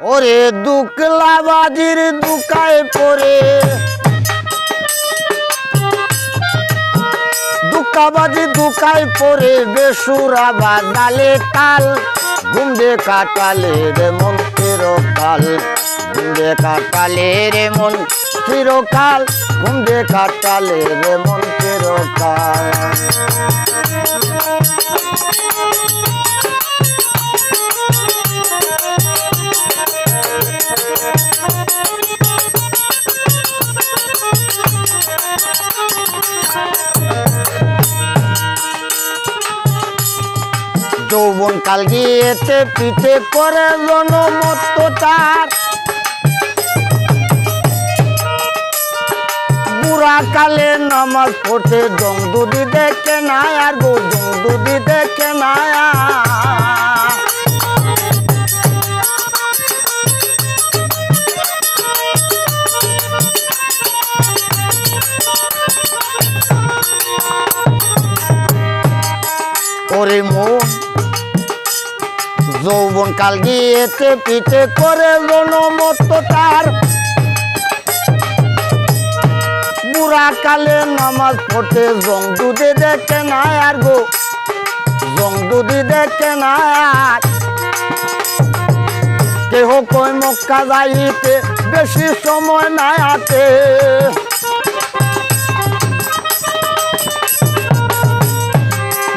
ওরে দুকলা বাজির দুকায় পরে দুকাবাজি দুকায় পরে বেসুরা বাজালে তাল। গুম্বে কাটালে রে মন চিরকাল, গুম্বে কাটালে রে মন চিরকাল, গুম্বে কাটালে রে মন চিরকাল। যৌবন কাল গিয়েছে, পিঠে করে জনমত তার কালে নামাজ পড়তে জং দুদি দেখে না আর গো জং দুদি দেখে না যৌবন কাল গিয়েছে, পিঠে করে জনমত তার। বুড়া কালে নামাজ পড়তে জং দুধে দেখে না আর গো জং দুধি দেখে না আর কেহ কই মক্কা যাইতে, বেশি সময় নাই হাতে।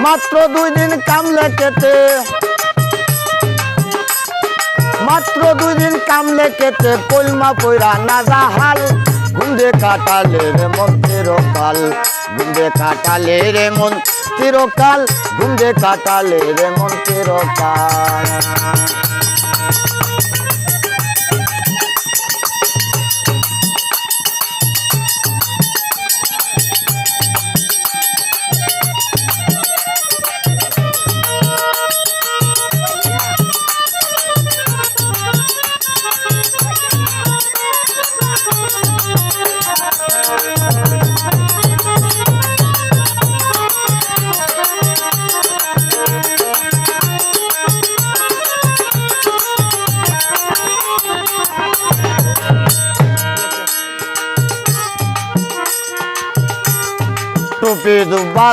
মাত্র দুই দিন কামলে কেটে মাত্র দুই দিন কামলে কেটে কলমা পয়রা না জাহাল। গুন্দে কাটালে রে মন চিরকাল, গুন্দে কাটালে রে মন চিরকাল, গুন্দে কাটালে রে মন চিরকাল।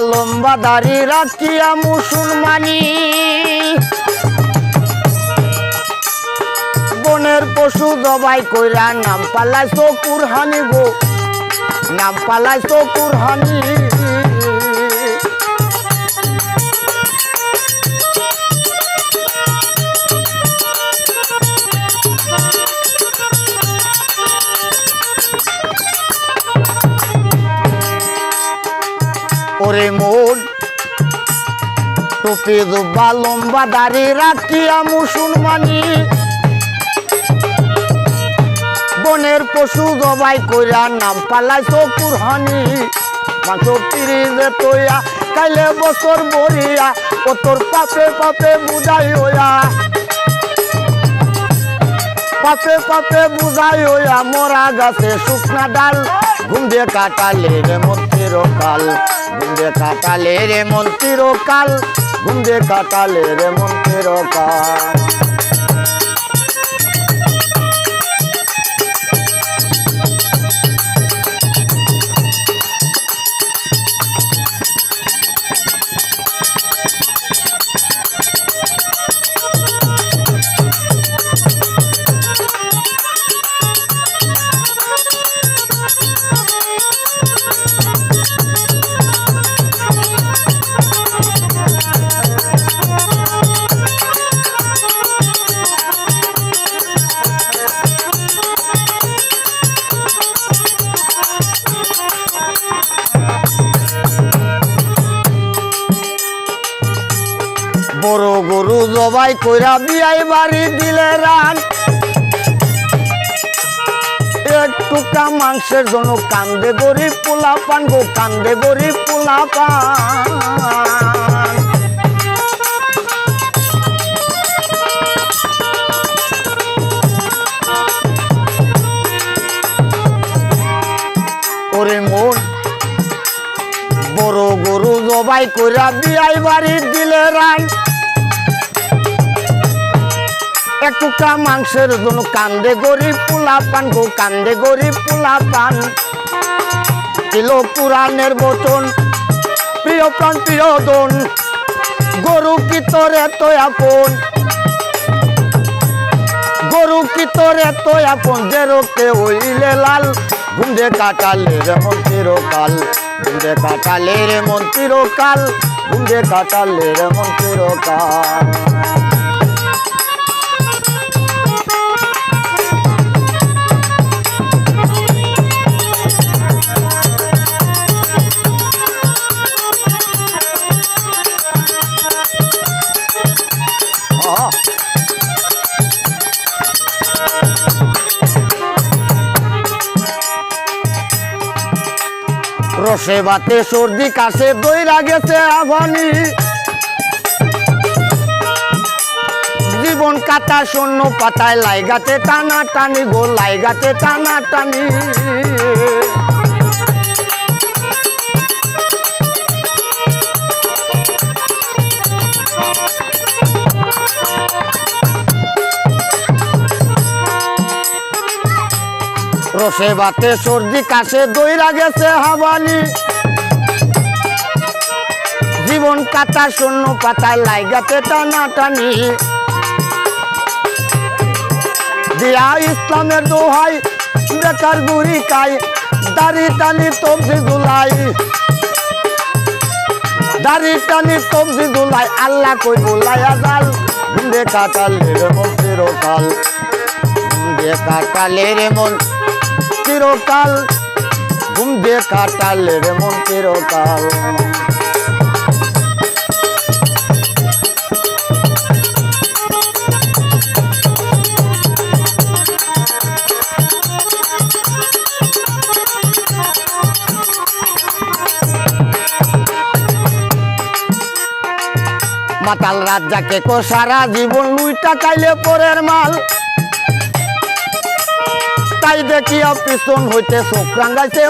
লম্বা দাড়ি রাখিয়া মুসলমানি বনের পশু জবাই কইরা নাম পালাই চকুর হানি নাম পালাই চকুর হানি। ওরে মোর টুপি দুব্বা লম্বা দাড়ি রাখিয়া মুসলমানি। বনের পশু জবাই কইরা নাম পালাই চকুর হানি। তৈয়া, কাইলে বছর বরিয়া ও তোর পাপে পাপে বুঝাই হইয়া। পাপে পাপে বুঝাই হইয়া মরা গাছে শুকনা ডাল গুন্দে কাটালে রে মন্ত্রীর কাল গুন্দে কাটালে রে মন্ত্রীর কাল গুন্দে কাটালে রে মন্ত্রীর কাল জবাই কইরা বিয়াই বাড়ি দিলে রান। একটুকা মাংসের জন্য কান্দে গরিব পোলা পান গো, কান্দে গরিব পোলা পান ওরে মন, বড় গরু জবাই কইরা বিয়াই বাড়ি দিলে রান। এক টুকরা মাংসের জন্য কান্দে গরিব পোলা পান গো, কান্দে গরিব পোলা পান ছিল পুরাণের বচন প্রিয় প্রাণ, প্রিয় দন, গরু কি তোর এত আপন? গরু কি তোর এত আপন যে রোকে হইলে লাল? গুন্ডে কাটালে রে মন্ত্রীর কাল গুন্ডে কাটালে রে মন্ত্রীর কাল গুন্ডে কাটালে রে মন্ত্রীর রসে বাতে সর্দি, কাশে দইরা গেছে আভানি জীবন কাটা শূন্য পাতায় লাইগাতে টানা টানি গো, লাইগাতে টানা টানি রসে বাতে সর্দি কাশে দইরা গেছে হাবানি জীবন কাটা শূন্য পাতায় লাইগাতে টানা টানি দিয়া ইসলামের দোহাই, বেকার গুড়ি কাই, দাড়ি টানি তবজি দুলাই। দাড়ি টানি তবজি দুলাই, আল্লাহ কই বুলাইয়া জাল। গুন্ডে কাটালের মন চিরকাল গুন্ডে কাটালের মন চিরকাল, ঘুম দিয়ে কাটালের মন চিরকাল। মাতাল রাজ্জাকে কো সারা জীবন লুইটা কাইলে পরের মাল। তাই দেখিয়া পিছন হইতে চোখ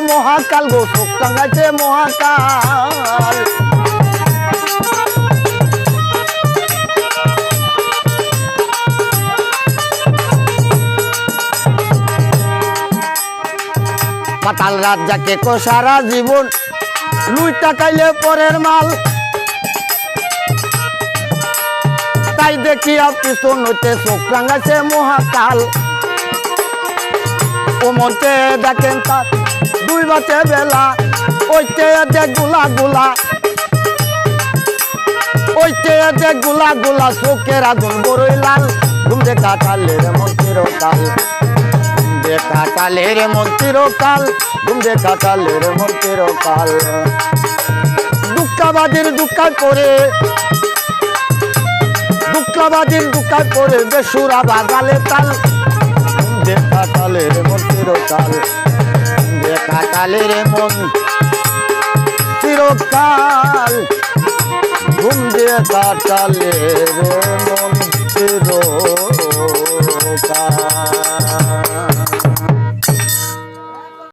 মহাকাল গো চোখ মহাকাল। পাতাল রাজ্জাকে কো সারা জীবন লুইটা কাইলে পরের মাল। তাই দেখিয়া পিছন হইতে চোখ রাঙ্গাইছে মহাকাল। ও মন্তে দেখেন তার দুই বাতে বেলা, ওইতে দেখগুলা গুলা। ওইতে দেখগুলা গুলা, চোখের আগুন বড়ই লাল। ঘুমতে কাটালে রে মন্ত্রীর কাল ঘুমতে কাটালে রে মন্ত্রীর কাল ঘুমতে কাটালে রে মন্ত্রীর কাল দুঃখাবাদীর দুঃখায় পড়ে। দুঃখাবাদীর দুঃখায় পড়ে বেসুরা বাগালে তাল। দেখা কালে রে মন চিরকাল দেখা কালে রে মন চিরকাল ঘুম দিয়ে কাটালে মন চিরকাল